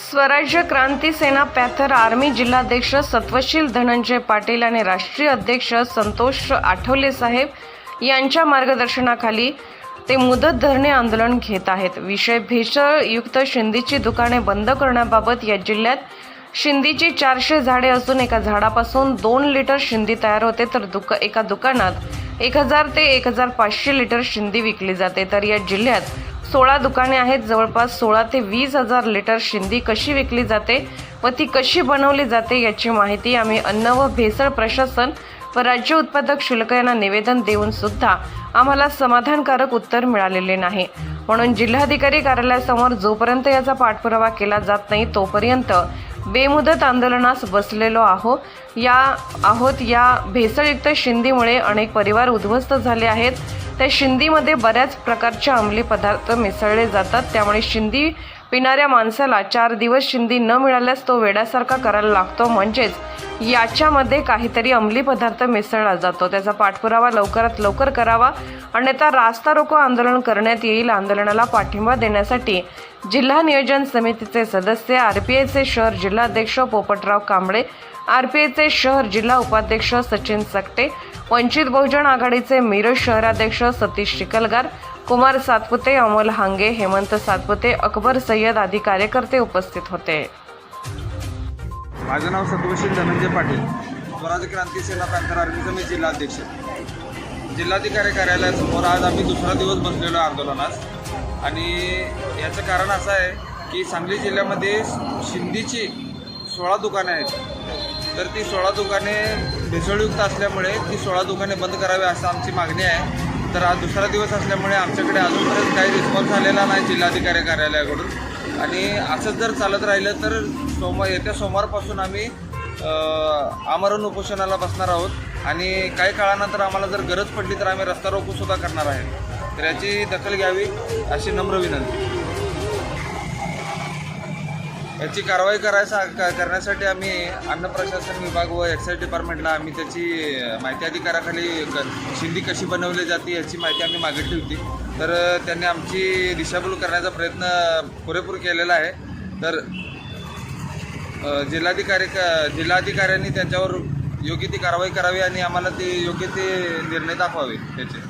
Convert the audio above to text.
स्वराज्य क्रांती सेना Panther army जिल्हाध्यक्ष सत्वशील धनंजय पाटील आणि राष्ट्रीय अध्यक्ष संतोष आठवले साहेब यांच्या मार्गदर्शनाखाली ते मुदत धरणे आंदोलन घेत आहेत. विषय भेसळयुक्त शिंदीची दुकाने बंद करण्याबाबत या जिल्ह्यात शिंदीची चारशे झाडे असून एका झाडापासून दोन लिटर शिंदी तयार होते तर दुका एका दुकानात एक हजार ते एक हजार पाचशे लिटर शिंदी विकली जाते. तर या जिल्ह्यात सोळा दुकाने आहेत. जवळपास सोळा ते वीस हजार लिटर शिंदी कशी विकली जाते व ती कशी बनवली जाते याची माहिती आम्ही अन्न व भेसळ प्रशासन व राज्य उत्पादक शुल्क यांना निवेदन देऊन सुद्धा आम्हाला समाधानकारक उत्तर मिळालेले नाही. म्हणून जिल्हाधिकारी कार्यालयासमोर जोपर्यंत याचा पाठपुरावा केला जात नाही तोपर्यंत बेमुदत आंदोलनास बसलेलो आहो या आहोत या भेसळयुक्त शिंदीमुळे अनेक परिवार उद्ध्वस्त झाले आहेत. त्या शिंदीमध्ये बऱ्याच प्रकारचे अंमली पदार्थ मिसळले जातात. त्यामुळे शिंदी पिणाऱ्या माणसाला चार दिवस शिंदी न मिळाल्यास तो वेड्यासारखा करायला लागतो. म्हणजेच याच्यामध्ये काहीतरी अंमली पदार्थ मिसळला जातो. त्याचा पाठपुरावा लवकरात लवकर करावा. अन्यथा रास्ता रोको आंदोलन करण्यात येईल. आंदोलनाला पाठिंबा देण्यासाठी जिल्हा नियोजन समितीचे सदस्य आर पी आयचे शहर जिल्हाध्यक्ष पोपटराव कांबळे आर पी आयचे शहर जिल्हा उपाध्यक्ष सचिन सकटे वंचित बहुजन आघाडीचे मिरज शहराध्यक्ष सतीश चिकलगार कुमार सातपुते अमोल हांगे हेमंत सातपुते अकबर सय्यद आदी कार्यकर्ते उपस्थित होते. माझं नाव सत्वशील धनंजय म्हणजे पाटील. स्वराज क्रांती सेना पॅन्थर आर्मीचा मी जिल्हाध्यक्ष. जिल्हाधिकारी कार्यालयासमोर आज आम्ही दुसरा दिवस बसलेलो आंदोलनास आणि याचं कारण असं आहे की सांगली जिल्ह्यामध्ये शिंदीची सोळा दुकाने आहेत. तर ती सोळा दुकाने भेसळयुक्त असल्यामुळे ती सोळा दुकाने बंद करावी असं आमची मागणी आहे. तर आज दुसरा दिवस असल्यामुळे आमच्याकडे अजूनपर्यंत काही रिस्पॉन्स आलेला नाही जिल्हाधिकारी कार्यालयाकडून. आणि असंच जर चालत राहिलं तर सोमवार येत्या सोमवारपासून आम्ही आमरण उपोषणाला बसणार आहोत. आणि काही काळानंतर आम्हाला जर गरज पडली तर आम्ही रस्ता रोकोसुद्धा करणार आहे. तर याची दखल घ्यावी अशी नम्र विनंती. याची कारवाई करायचा क- करण्यासाठी आम्ही अन्न प्रशासन विभाग व एक्साईज डिपार्टमेंटला आम्ही त्याची माहिती अधिकाराखाली क शिंदी कशी बनवली जाते याची माहिती आम्ही मागितली होती. तर त्यांनी आमची दिशाभूल करण्याचा प्रयत्न पुरेपूर केलेला आहे. तर जिल्हाधिकारी क जिल्हाधिकाऱ्यांनी त्यांच्यावर योग्य ती कारवाई करावी आणि आम्हाला ते योग्य ते निर्णय दाखवावे त्याचे.